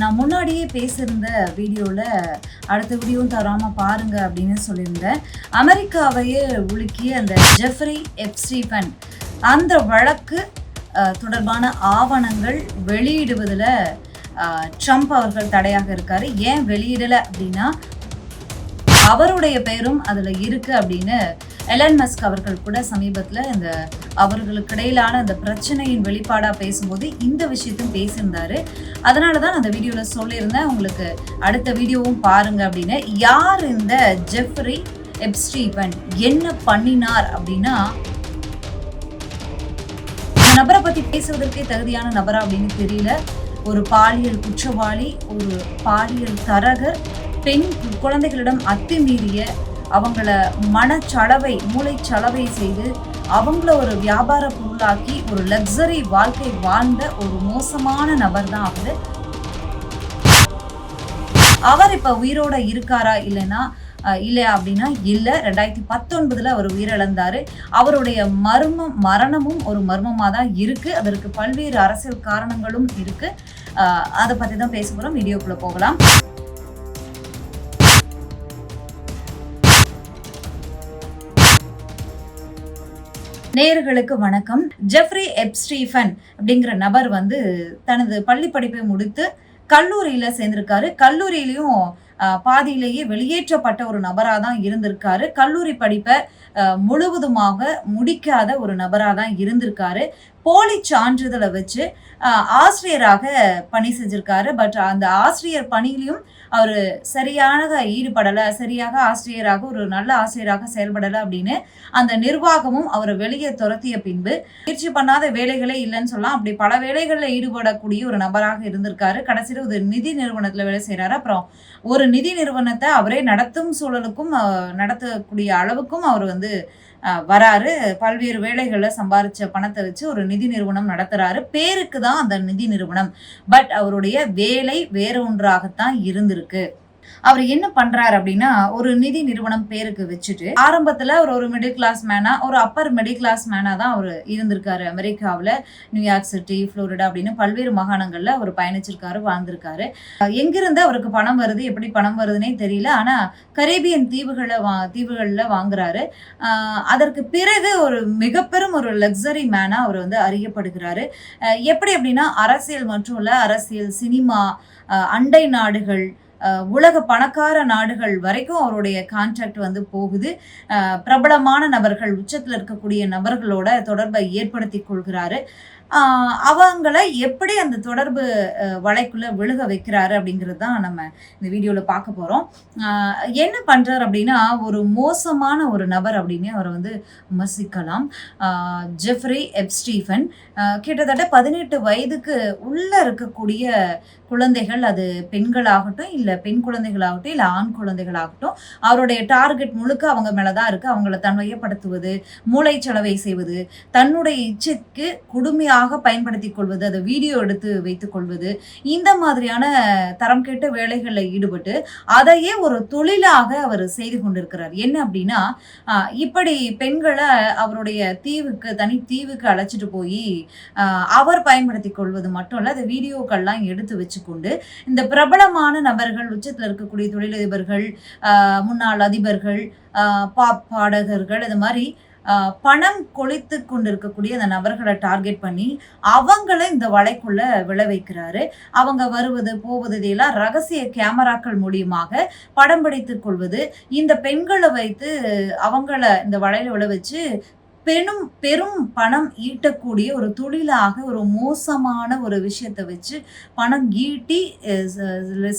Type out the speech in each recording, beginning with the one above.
நான் முன்னாடியே பேசியிருந்த வீடியோவில் அடுத்த வீடியோவும் தராமல் பாருங்க அப்படின்னு சொல்லியிருந்தேன். அமெரிக்காவையே உலுக்கிய அந்த ஜெஃப்ரி எப் ஸ்டீஃபன் அந்த வழக்கு தொடர்பான ஆவணங்கள் வெளியிடுவதில் ட்ரம்ப் அவர்கள் தடையாக இருக்காரு. ஏன் வெளியிடலை அப்படின்னா அவருடைய பெயரும் அதில் இருக்கு அப்படின்னு எலன் மஸ்க் அவர்கள் கூட சமீபத்தில் இந்த அவர்களுக்கு இடையிலான அந்த பிரச்சனையின் வெளிப்பாடாக பேசும்போது இந்த விஷயத்தையும் பேசியிருந்தாரு. அதனால தான் அந்த வீடியோவில் சொல்லியிருந்தேன். உங்களுக்கு அடுத்த வீடியோவும் பாருங்க அப்படின்னு. யார் இந்த ஜெஃப்ரி எப்ஸ்டீபன்? என்ன பண்ணினார் அப்படின்னா நபரை பத்தி பேசுவதற்கே தகுதியான நபரா அப்படின்னு தெரியல. ஒரு பாலியல் குற்றவாளி ஒரு பாலியல் தரகர் பெண் குழந்தைகளிடம் அத்துமீறிய அவங்கள மனச்சலவை மூளைச்சலவை செய்து அவங்கள ஒரு வியாபார பொருளாக்கி ஒரு லக்ஸரி வாழ்க்கை வாழ்ந்த ஒரு மோசமான நபர் தான் அவரு. அவர் இப்ப உயிரோட இருக்காரா இல்லைன்னா இல்லையா அப்படின்னா இல்லை. ரெண்டாயிரத்தி பத்தொன்பதுல அவர் உயிரிழந்தாரு. அவருடைய மர்மம் மரணமும் ஒரு மர்மமாக தான் இருக்கு. அதற்கு பல்வேறு அரசியல் காரணங்களும் இருக்கு. அதை பத்தி தான் பேச போறோம். வீடியோக்குள்ள போகலாம். நேயர்களுக்கு வணக்கம். ஜெஃப்ரி எப் ஸ்டீஃபன் அப்படிங்கிற நபர் வந்து தனது பள்ளி படிப்பை முடித்து கல்லூரியில சேர்ந்திருக்காரு. கல்லூரியிலையும் பாதியிலேயே வெளியேற்றப்பட்ட ஒரு நபராக தான் இருந்திருக்காரு. கல்லூரி படிப்பை முழுவதுமாக முடிக்காத ஒரு நபராக தான் இருந்திருக்காரு. போலி சான்றிதழை வச்சு ஆசிரியராக பணி செஞ்சிருக்காரு. பட் அந்த ஆசிரியர் பணியிலையும் அவர் சரியாக ஈடுபடலை சரியாக ஆசிரியராக ஒரு நல்ல ஆசிரியராக செயல்படலை அப்படின்னு அந்த நிர்வாகமும் அவரை வெளியே துரத்திய பின்பு முயற்சி பண்ணாத வேலைகளே இல்லைன்னு சொல்லலாம். அப்படி பல வேலைகளில் ஈடுபடக்கூடிய ஒரு நபராக இருந்திருக்காரு. கடைசியில் ஒரு நிதி நிறுவனத்தில் வேலை செய்கிறாரு அப்புறம் ஒரு நிதி நிறுவனத்தை அவரே நடத்தும் சூழலுக்கும் நடத்தக்கூடிய அளவுக்கும் அவர் வந்து வராரு. பல்வேறு வேலைகளில் சம்பாரிச்ச பணத்தை வச்சு ஒரு நிதி நிறுவனம் நடத்துறாரு. பேருக்கு தான் அந்த நிதி நிறுவனம். பட் அவருடைய வேலை வேற ஒன்றாகத்தான் இருந்திருக்கு. அவர் என்ன பண்றாரு அப்படின்னா ஒரு நிதி நிறுவனம் பேருக்கு வச்சுட்டு ஆரம்பத்துல அவர் ஒரு மிடில் கிளாஸ் மேனா ஒரு அப்பர் மிடில் கிளாஸ் மேனா தான் அவர் இருந்திருக்காரு. அமெரிக்காவில் நியூயார்க் சிட்டி ஃப்ளோரிடா அப்படின்னு பல்வேறு மாகாணங்கள்ல அவர் பயணிச்சிருக்காரு வாழ்ந்திருக்காரு. எங்கிருந்து அவருக்கு பணம் வருது எப்படி பணம் வருதுன்னே தெரியல. ஆனா கரேபியன் தீவுகளை வா தீவுகள்ல வாங்குறாரு. அதற்கு பிறகு ஒரு மிகப்பெரும் ஒரு லக்ஸரி மேனா அவர் வந்து அறியப்படுகிறாரு. எப்படி அப்படின்னா அரசியல் மற்றும் இல்லை அரசியல் சினிமா அண்டை நாடுகள் உலக பணக்கார நாடுகள் வரைக்கும் அவருடைய கான்டாக்ட் வந்து போகுது. பிரபலமான நபர்கள் உச்சத்தில் இருக்கக்கூடிய நபர்களோட தொடர்பை ஏற்படுத்தி கொள்கிறாரு. அவங்கள எப்படி அந்த தொடர்பு வலைக்குள்ளே வலைக்குள்ள விழுக வைக்கிறாரு அப்படிங்கிறது தான் நம்ம இந்த வீடியோவில் பார்க்க போகிறோம் என்ன பண்ணுறார் அப்படின்னா ஒரு மோசமான ஒரு நபர் அப்படின்னு அவரை வந்து விமர்சிக்கலாம். ஜெஃப்ரி எப்ஸ்டீஃபன் ஸ்டீஃபன் கிட்டத்தட்ட பதினெட்டு வயதுக்கு உள்ள இருக்கக்கூடிய குழந்தைகள் அது பெண்களாகட்டும் இல்லை பெண் குழந்தைகளாகட்டும் இல்லை ஆண் குழந்தைகளாகட்டும் அவருடைய டார்கெட் முழுக்க அவங்க மேலே தான் இருக்குது அவங்கள தன்வயப்படுத்துவது மூளைச்சலவை செய்வது தன்னுடைய இச்சைக்கு கொடுமையாக பயன்படுத்திக் கொள்வது அதை வீடியோ எடுத்து வைத்துக் கொள்வது இந்த மாதிரியான தரம் கெட்ட வேலைகளில் ஈடுபட்டு அதையே ஒரு தொழிலாக அவர் செய்து கொண்டிருக்கிறார். என்ன அப்படின்னா இப்படி பெண்களை அவருடைய தீவுக்கு தனி தீவுக்கு அழைச்சிட்டு போய் அவர் பயன்படுத்தி கொள்வது மட்டும் இல்லை அதை வீடியோக்கள்லாம் எடுத்து வச்சுக்கொண்டு இந்த பிரபலமான நபர்கள் உச்சத்தில் இருக்கக்கூடிய தொழிலதிபர்கள் முன்னாள் அதிபர்கள் பாப் பாடகர்கள் இது மாதிரி பணம் கொளித்து கொண்டிருக்கக்கூடிய அந்த நபர்களை டார்கெட் பண்ணி அவங்கள இந்த வலைக்குள்ள விளைவிக்கிறாரு வைக்கிறாரு. அவங்க வருவது போவது இதையெல்லாம் ரகசிய கேமராக்கள் மூலியமாக படம் பிடித்துக் கொள்வது இந்த பெண்களை வைத்து அவங்கள இந்த வலையில விளை வச்சு பெரும் பெரும் பணம் ஈட்டக்கூடிய ஒரு தொழிலாக ஒரு மோசமான ஒரு விஷயத்தை வச்சு பணம் ஈட்டி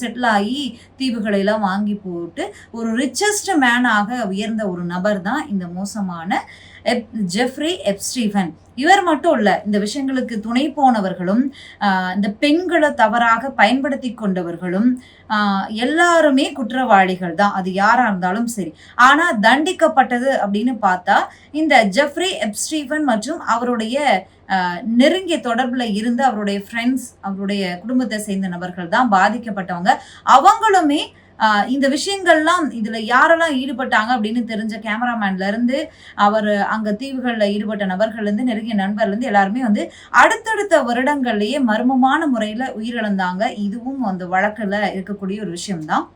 செட்டில் ஆகி தீவுகளை எல்லாம் வாங்கி போட்டு ஒரு ரிச்சஸ்ட் மேனாக உயர்ந்த ஒரு நபர் தான் இந்த மோசமான எப் ஜெஃப்ரி எப்ஸ்டீஃபன். இவர் மட்டும் இல்ல இந்த விஷயங்களுக்கு துணை போனவர்களும் இந்த பெண்களை தவறாக பயன்படுத்தி கொண்டவர்களும் எல்லாருமே குற்றவாளிகள் தான். அது யாரா இருந்தாலும் சரி. ஆனா தண்டிக்கப்பட்டது அப்படின்னு பார்த்தா இந்த ஜெஃப்ரி எப்ஸ்டீஃபன் மற்றும் அவருடைய நெருங்கிய தொடர்புல இருந்து அவருடைய ஃப்ரெண்ட்ஸ் அவருடைய குடும்பத்தை சேர்ந்த நபர்கள் தான் பாதிக்கப்பட்டவங்க. அவங்களுமே இந்த விஷயங்கள்லாம் இதுல யாரெல்லாம் ஈடுபட்டாங்க அப்படின்னு தெரிஞ்ச கேமராமேன்ல இருந்து அவர் அங்க தீவுகள்ல ஈடுபட்ட நபர்கள் இருந்து நெருங்கிய நண்பர்ல இருந்து எல்லாருமே வந்து அடுத்தடுத்த வருடங்கள்லயே மர்மமான முறையில உயிரிழந்தாங்க. இதுவும் அந்த வழக்குல இருக்கக்கூடிய ஒரு விஷயம்தான்.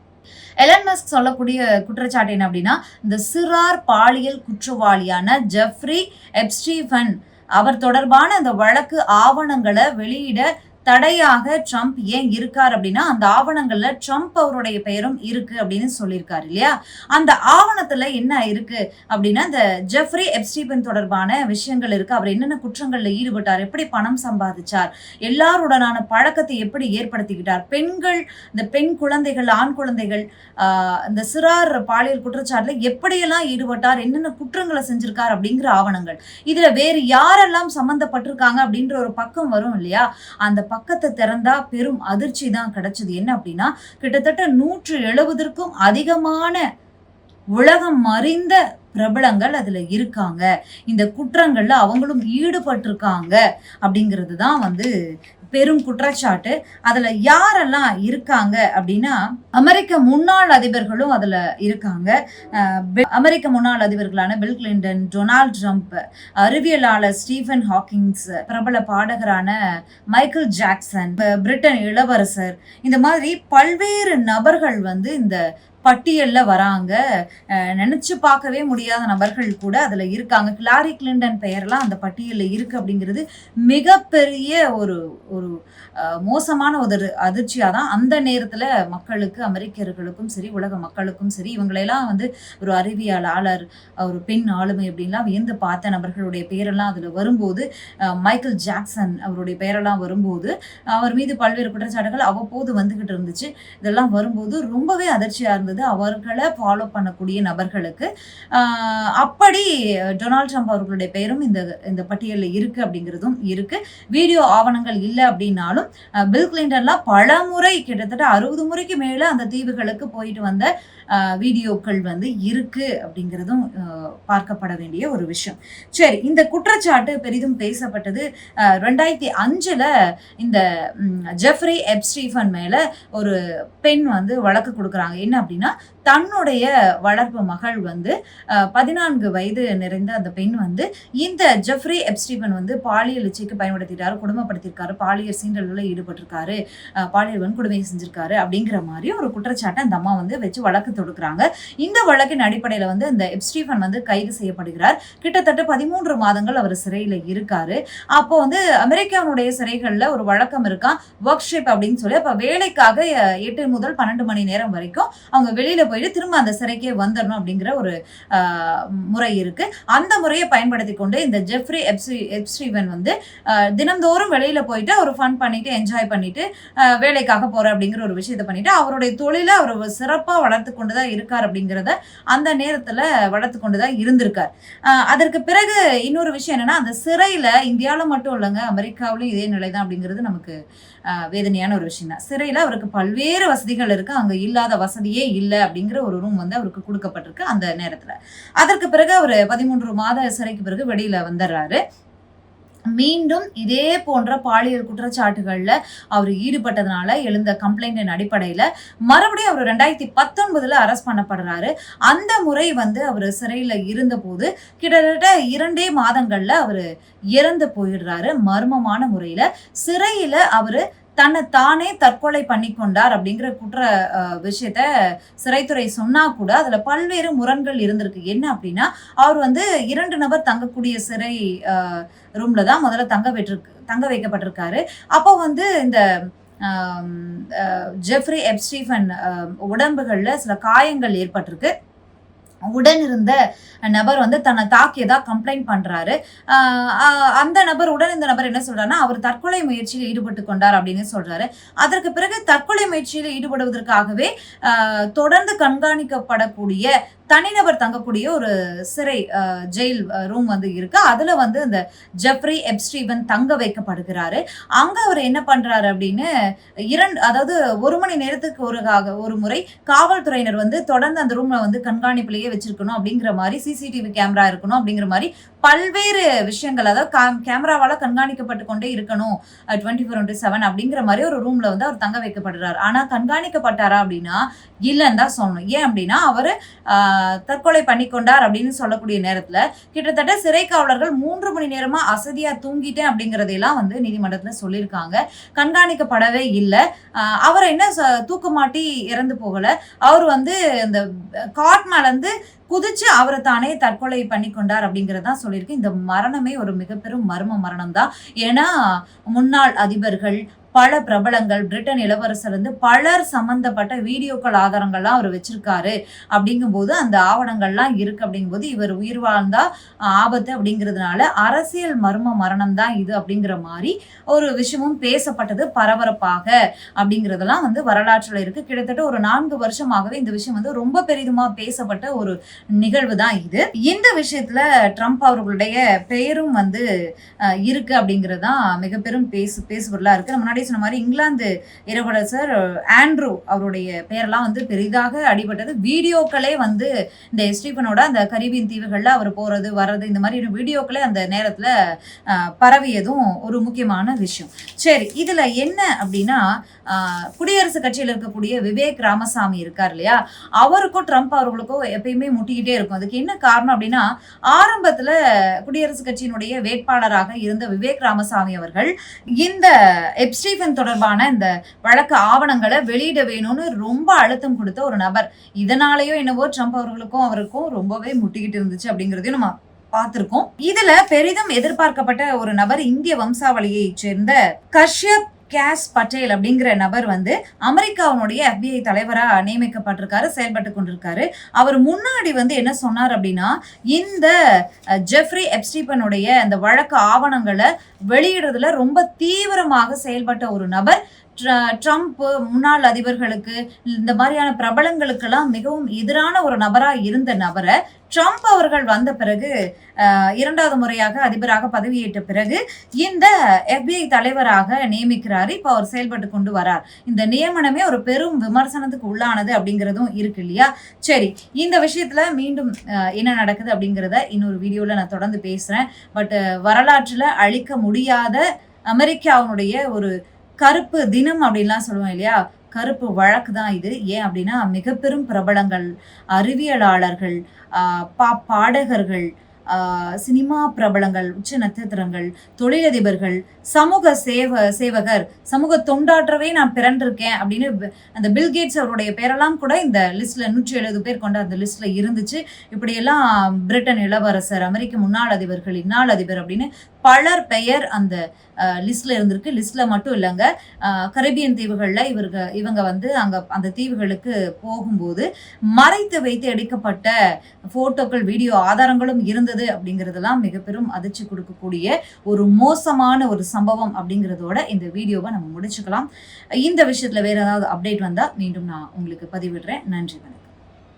எலன் மஸ்க் சொல்லக்கூடிய குற்றச்சாட்டு என்ன அப்படின்னா இந்த சிறார் பாலியல் குற்றவாளியான ஜெஃப்ரி எப்ஸ்டீஃபன் அவர் தொடர்பான அந்த வழக்கு ஆவணங்களை வெளியிட தடையாக ட்ரம்ப் ஏன் இருக்கார் அப்படின்னா அந்த ஆவணங்கள்ல ட்ரம்ப் அவருடைய பெயரும் இருக்கு அப்படின்னு சொல்லியிருக்காரு இல்லையா? அந்த ஆவணத்துல என்ன இருக்கு அப்படின்னா இந்த ஜெஃப்ரி எப்ஸ்டீபன் தொடர்பான விஷயங்கள் இருக்கு. அவர் என்னென்ன குற்றங்கள்ல ஈடுபட்டார் எப்படி பணம் சம்பாதிச்சார் எல்லாருடனான பழக்கத்தை எப்படி ஏற்படுத்திக்கிட்டார் பெண்கள் இந்த பெண் குழந்தைகள் ஆண் குழந்தைகள் இந்த சிறார் பாலியல் குற்றச்சாட்டுல எப்படியெல்லாம் ஈடுபட்டார் என்னென்ன குற்றங்களை செஞ்சிருக்கார் அப்படிங்கிற ஆவணங்கள். இதுல வேறு யாரெல்லாம் சம்பந்தப்பட்டிருக்காங்க அப்படின்ற ஒரு பக்கம் வரும் இல்லையா? அந்த பக்கத்தை திறந்தா பெரும் அதிர்ச்சி தான் கிடைச்சது. என்ன அப்படின்னா கிட்டத்தட்ட நூற்று எழுபதற்கும் அதிகமான உலகம் அறிந்த பிரபலங்கள் அதில் இருக்காங்க. இந்த குற்றங்களில் அவங்களும் ஈடுபட்டிருக்காங்க அப்படிங்கிறது தான் வந்து பெரும் குற்றச்சாட்டு. அதில் யாரெல்லாம் இருக்காங்க அப்படின்னா அமெரிக்க முன்னாள் அதிபர்களும் அதில் இருக்காங்க. அமெரிக்க முன்னாள் அதிபர்களான பில் கிளின்டன் டொனால்ட் ட்ரம்ப் அறிவியலாளர் ஸ்டீஃபன் ஹாக்கிங்ஸ் பிரபல பாடகரான மைக்கேல் ஜாக்சன் பிரிட்டன் இளவரசர் இந்த மாதிரி பல்வேறு நபர்கள் வந்து இந்த பட்டியலில் வராங்க. நினச்சி பார்க்கவே முடியாத நபர்கள் கூட அதில் இருக்காங்க. கிளாரி கிளின்டன் பெயர்லாம் அந்த பட்டியலில் இருக்குது அப்படிங்கிறது மிகப்பெரிய ஒரு ஒரு மோசமான ஒரு அதிர்ச்சியாக தான் அந்த நேரத்தில் மக்களுக்கு அமெரிக்கர்களுக்கும் சரி உலக மக்களுக்கும் சரி இவங்களையெல்லாம் வந்து ஒரு அறிவியலாளர் ஒரு பெண் ஆளுமை அப்படின்லாம் வியந்து பார்த்த நபர்களுடைய பெயரெல்லாம் அதில் வரும்போது மைக்கேல் ஜாக்சன் அவருடைய பெயரெல்லாம் வரும்போது அவர் மீது பல்வேறு குற்றச்சாட்டுகள் அவ்வப்போது வந்துக்கிட்டு இருந்துச்சு. இதெல்லாம் வரும்போது ரொம்பவே அதிர்ச்சியாக இருந்தது. அவர்களை ஃபாலோ பண்ணக்கூடிய நபர்களுக்கு அப்படி டொனால்ட் ட்ரம்ப் அவர்களுடைய பெயரும் இந்த இந்த பட்டியலில் இருக்கு அப்படிங்கிறதும் இருக்கு. வீடியோ ஆவணங்கள் இல்லை அப்படின்னாலும் பில் கிளின்டன்லாம் பல முறை கிட்டத்தட்ட அறுபது முறைக்கு மேல அந்த தீவுகளுக்கு போயிட்டு வந்த வீடியோக்கள் வந்து இருக்கு அப்படிங்கிறதும் பார்க்கப்பட வேண்டிய ஒரு விஷயம். சரி இந்த குற்றச்சாட்டு பெரிதும் பேசப்பட்டது. ரெண்டாயிரத்தி அஞ்சுல இந்த ஜெஃப்ரி எப்ஸ்டீஃபன் மேல ஒரு பெண் வந்து வழக்கு கொடுக்குறாங்க. என்ன அப்படின்னா தன்னுடைய வளர்ப்பு மகள் வந்து பதினான்கு வயது நிறைந்த அந்த பெண் வந்து இந்த ஜெஃப்ரி எப்ஸ்டீபன் வந்து பாலியல் இச்சைக்கு பயன்படுத்திட்டாரு குடும்பப்படுத்தியிருக்காரு பாலியல் சீண்டல்களில் ஈடுபட்டிருக்காரு பாலியல் வன்கொடுமையை செஞ்சிருக்காரு அப்படிங்கிற மாதிரி ஒரு குற்றச்சாட்டை அந்த அம்மா வந்து வச்சு வழக்கு தொடுக்கிறாங்க. இந்த வழக்கின் அடிப்படையில் வந்து இந்த எப்ஸ்டீபன் வந்து கைது செய்யப்படுகிறார். கிட்டத்தட்ட பதிமூன்று மாதங்கள் அவர் சிறையில் இருக்காரு. அப்போ வந்து அமெரிக்காவுடைய சிறைகளில் ஒரு வழக்கம் இருக்கான் ஒர்க் ஷிப் அப்படின்னு சொல்லி அப்போ வேலைக்காக எட்டு முதல் பன்னெண்டு மணி நேரம் வரைக்கும் அவங்க வெளியில் போயிட்டு திரும்ப அந்த சிறைக்கே வந்துடணும் அப்படிங்கிற ஒரு முறை இருக்கு. அந்த முறையை பயன்படுத்தி கொண்டு இந்த ஜெஃப்ரி எப்சி எப்ஸ்ரீவன் வந்து தினந்தோறும் தினம்தோறும் வெளியில போயிட்டு அவர் ஃபன் பண்ணிட்டு என்ஜாய் பண்ணிட்டு வேலைக்காக போற அப்படிங்கிற ஒரு விஷயத்த பண்ணிட்டு அவருடைய தொழிலை அவர் சிறப்பாக வளர்த்து கொண்டு தான் இருக்கார் அப்படிங்கிறத அந்த நேரத்துல வளர்த்து கொண்டு தான் இருந்திருக்கார் அதற்கு பிறகு இன்னொரு விஷயம் என்னன்னா அந்த சிறையில இந்தியாவில் மட்டும் இல்லைங்க அமெரிக்காவிலும் இதே நிலை தான் அப்படிங்கிறது நமக்கு வேதனையான ஒரு விஷயம் தான் சிறையில அவருக்கு பல்வேறு வசதிகள் இருக்கு அங்க இல்லாத வசதியே இல்லை அப்படிங்கிற ஒரு ரூம் வந்து அவருக்கு கொடுக்கப்பட்டிருக்கு அந்த நேரத்தில். அதற்கு பிறகு அவர் பதிமூன்று மாத சிறைக்கு பிறகு வெளியில் வந்துடுறாரு மீண்டும் இதே போன்ற பாலியல் குற்றச்சாட்டுகளில் அவர் ஈடுபட்டதுனால எழுந்த கம்ப்ளைண்டின் அடிப்படையில் மறுபடியும் அவர் ரெண்டாயிரத்தி பத்தொன்பதில் அரெஸ்ட் பண்ணப்படுறாரு. அந்த முறை வந்து அவர் சிறையில் இருந்தபோது கிட்டத்தட்ட இரண்டே மாதங்களில் அவர் இறந்து போயிடுறாரு மர்மமான முறையில். சிறையில் அவர் தன்னை தானே தற்கொலை பண்ணி கொண்டார் அப்படிங்கிற குற்ற விஷயத்த சிறைத்துறை சொன்னா கூட அதுல பல்வேறு முரண்கள் இருந்திருக்கு. என்ன அப்படின்னா அவர் வந்து இரண்டு நபர் தங்கக்கூடிய சிறை ரூம்ல தான் முதல்ல தங்க விட்டிருக்கு தங்க வைக்கப்பட்டிருக்காரு. அப்போ வந்து இந்த ஜெஃப்ரி எப்ஸ்டீஃபன் உடம்புகளில் உடம்புகள்ல சில காயங்கள் ஏற்பட்டிருக்கு. உடன் இருந்த நபர் வந்து தன்னை தாக்கியதா கம்ப்ளைண்ட் பண்றாரு. அந்த நபர் உடன் இந்த நபர் என்ன சொல்றாருன்னா அவர் தற்கொலை முயற்சியில் ஈடுபட்டு கொண்டார் அப்படின்னு சொல்றாரு. அதற்கு பிறகு தற்கொலை முயற்சியில் ஈடுபடுவதற்காகவே தொடர்ந்து கண்காணிக்கப்படக்கூடிய தனிநபர் தங்கக்கூடிய ஒரு சிறை ஜெயில் ரூம் வந்து இருக்கு. அதுல வந்து இந்த ஜெஃப்ரி எப்ஸ்டீவன் தங்க வைக்கப்படுகிறாரு. அங்க அவர் என்ன பண்றாரு அப்படின்னு இரண்டு அதாவது ஒரு மணி நேரத்துக்கு ஒரு ஒரு முறை காவல்துறையினர் வந்து தொடர்ந்து அந்த ரூம்ல வந்து கண்காணிப்புலயே வச்சிருக்கணும் அப்படிங்கிற மாதிரி சிசிடிவி கேமரா இருக்கணும் அப்படிங்கிற மாதிரி பல்வேறு விஷயங்கள் அதாவது கேமராவால கண்காணிக்கப்பட்டு கொண்டே இருக்கணும் டுவெண்ட்டி ஃபோர் இன்ட்டு செவன் அப்படிங்கிற மாதிரி ஒரு ரூம்ல வந்து அவர் தங்க வைக்கப்படுறாரு. ஆனா கண்காணிக்கப்பட்டாரா அப்படின்னா இல்லைன்னு தான் சொல்லணும். ஏன் அப்படின்னா அவர் தற்கொலை பண்ணிக்கொண்டார் அப்படின்னு சொல்லக்கூடிய நேரத்துல கிட்டத்தட்ட சிறை காவலர்கள் மூன்று மணி நேரமா அசதியா தூங்கிட்டேன் அப்படிங்கறதையெல்லாம் வந்து நீதிமன்றத்துல சொல்லியிருக்காங்க. கண்காணிக்கப்படவே இல்லை. அவரை என்ன ச- இறந்து போகல. அவர் வந்து இந்த காட் மேல இருந்து குதிச்சு அவரை தானே தற்கொலை பண்ணி கொண்டார் அப்படிங்கறதான் சொல்லியிருக்கு. இந்த மரணமே ஒரு மிகப்பெரும் மர்ம மரணம் தான் ஏன்னா முன்னாள் அதிபர்கள் பல பிரபலங்கள் பிரிட்டன் இளவரசர் வந்து பலர் சம்பந்தப்பட்ட வீடியோக்கள் ஆதாரங்கள்லாம் அவர் வச்சிருக்காரு. அப்படிங்கும்போது அந்த ஆவணங்கள்லாம் இருக்கு அப்படிங்கும்போது இவர் உயிர் வாழ்ந்தா ஆபத்து அப்படிங்கிறதுனால அரசியல் மர்ம மரணம் தான் இது அப்படிங்கிற மாதிரி ஒரு விஷயமும் பேசப்பட்டது பரபரப்பாக அப்படிங்கிறதெல்லாம் வந்து வரலாற்றில் இருக்கு. கிட்டத்தட்ட ஒரு நான்கு வருஷமாகவே இந்த விஷயம் வந்து ரொம்ப பெரிதுமா பேசப்பட்ட ஒரு நிகழ்வு தான் இது. இந்த விஷயத்துல ட்ரம்ப் அவர்களுடைய பெயரும் வந்து இருக்கு அப்படிங்கிறது தான் மிக பெரும் பேசு பேசுபொருளா இருக்கு. முன்னாடி முன்னாடி சொன்ன மாதிரி இங்கிலாந்து இளவரசர் ஆண்ட்ரூ அவருடைய பெயரெல்லாம் வந்து பெரிதாக அடிபட்டது. வீடியோக்களே வந்து இந்த ஸ்டீஃபனோட அந்த கரீபியன் தீவுகள்ல அவர் போறது வர்றது இந்த மாதிரி வீடியோக்களே அந்த நேரத்துல பரவியதும் ஒரு முக்கியமான விஷயம். சரி இதுல என்ன அப்படின்னா ஆஹ், குடியரசுக் கட்சியில் இருக்கக்கூடிய விவேக் ராமசாமி இருக்கார் இல்லையா? அவருக்கும் ட்ரம்ப் அவர்களுக்கும் எப்பயுமே முட்டிக்கிட்டே இருக்கும். அதுக்கு என்ன காரணம் அப்படின்னா ஆரம்பத்துல குடியரசுக் கட்சியினுடைய வேட்பாளராக இருந்த விவேக் ராமசாமி அவர்கள் இந்த ஸ்டீஃபன் தொடர்பான இந்த வழக்கு ஆவணங்களை வெளியிட வேணும்னு ரொம்ப அழுத்தம் கொடுத்த ஒரு நபர். இதனாலேயோ என்னவோ ட்ரம்ப் அவர்களுக்கும் அவருக்கும் ரொம்பவே முட்டிக்கிட்டு இருந்துச்சு அப்படிங்கிறதையும் நம்ம பார்த்திருக்கோம். இதுல பெரிதும் எதிர்பார்க்கப்பட்ட ஒரு நபர் இந்திய வம்சாவளியை சேர்ந்த கஷ்யப் கேஸ் பட்டேல் அப்படிங்கிற நபர் வந்து அமெரிக்காவுடைய எஃபிஐ தலைவராக நியமிக்கப்பட்டிருக்காரு செயல்பட்டு கொண்டிருக்காரு. அவர் முன்னாடி வந்து என்ன சொன்னார் அப்படின்னா இந்த ஜெஃப்ரி எப்ஸ்டீபனுடைய அந்த வழக்கு ஆவணங்களை வெளியிடுறதுல ரொம்ப தீவிரமாக செயல்பட்ட ஒரு நபர் ட்ரம்ப் முன்னாள் அதிபர்களுக்கு இந்த மாதிரியான பிரபலங்களுக்கெல்லாம் மிகவும் எதிரான ஒரு நபராக இருந்த நபரை ட்ரம்ப் அவர்கள் வந்த பிறகு இரண்டாவது முறையாக அதிபராக பதவியேற்ற பிறகு இந்த எஃபிஐ தலைவராக நியமிக்கிறார். இப்போ அவர் செயல்பட்டு கொண்டு வரார். இந்த நியமனமே ஒரு பெரும் விமர்சனத்துக்கு உள்ளானது அப்படிங்கிறதும் இருக்கு இல்லையா? சரி இந்த விஷயத்துல மீண்டும் என்ன நடக்குது அப்படிங்கிறத இன்னொரு வீடியோல நான் தொடர்ந்து பேசுறேன். பட் வரலாற்றுல அழிக்க முடியாத அமெரிக்காவுடைய ஒரு கருப்பு தினம் அப்படின்லாம் சொல்லுவோம் இல்லையா? கருப்பு வழக்கு தான் இது. ஏன் அப்படின்னா மிக பெரும் பிரபலங்கள் அறிவியலாளர்கள் பா பாடகர்கள் சினிமா பிரபலங்கள் உச்ச நட்சத்திரங்கள் தொழிலதிபர்கள் சமூக சேவ சேவகர் சமூக தொண்டாற்றவே நான் பிறண்டிருக்கேன் அப்படின்னு அந்த பில்கேட்ஸ் அவருடைய பேரெல்லாம் கூட இந்த லிஸ்ட்ல நூற்றி எழுபது பேர் கொண்ட அந்த லிஸ்ட்ல இருந்துச்சு. இப்படியெல்லாம் பிரிட்டன் இளவரசர் அமெரிக்க முன்னாள் அதிபர்கள் இந்நாள் அதிபர் அப்படின்னு பலர் பெயர் அந்த லிஸ்ட்ல இருந்திருக்கு. லிஸ்ட்ல மட்டும் இல்லைங்க. கரேபியன் தீவுகளில் தீவுகள்ல இவங்க இவங்க வந்து அங்க அந்த தீவுகளுக்கு போகும்போது மறைத்து வைத்து எடுக்கப்பட்ட போட்டோக்கள் வீடியோ ஆதாரங்களும் இருந்தது. அப்படிங்கிறதெல்லாம் மிக பெரும் அதிர்ச்சி கொடுக்கக்கூடிய ஒரு மோசமான ஒரு சம்பவம் அப்படிங்கிறதோட இந்த வீடியோவை நம்ம முடிச்சுக்கலாம். இந்த விஷயத்துல வேற ஏதாவது அப்டேட் வந்தா மீண்டும் நான் உங்களுக்கு பதிவிடுறேன். நன்றி வணக்கம்.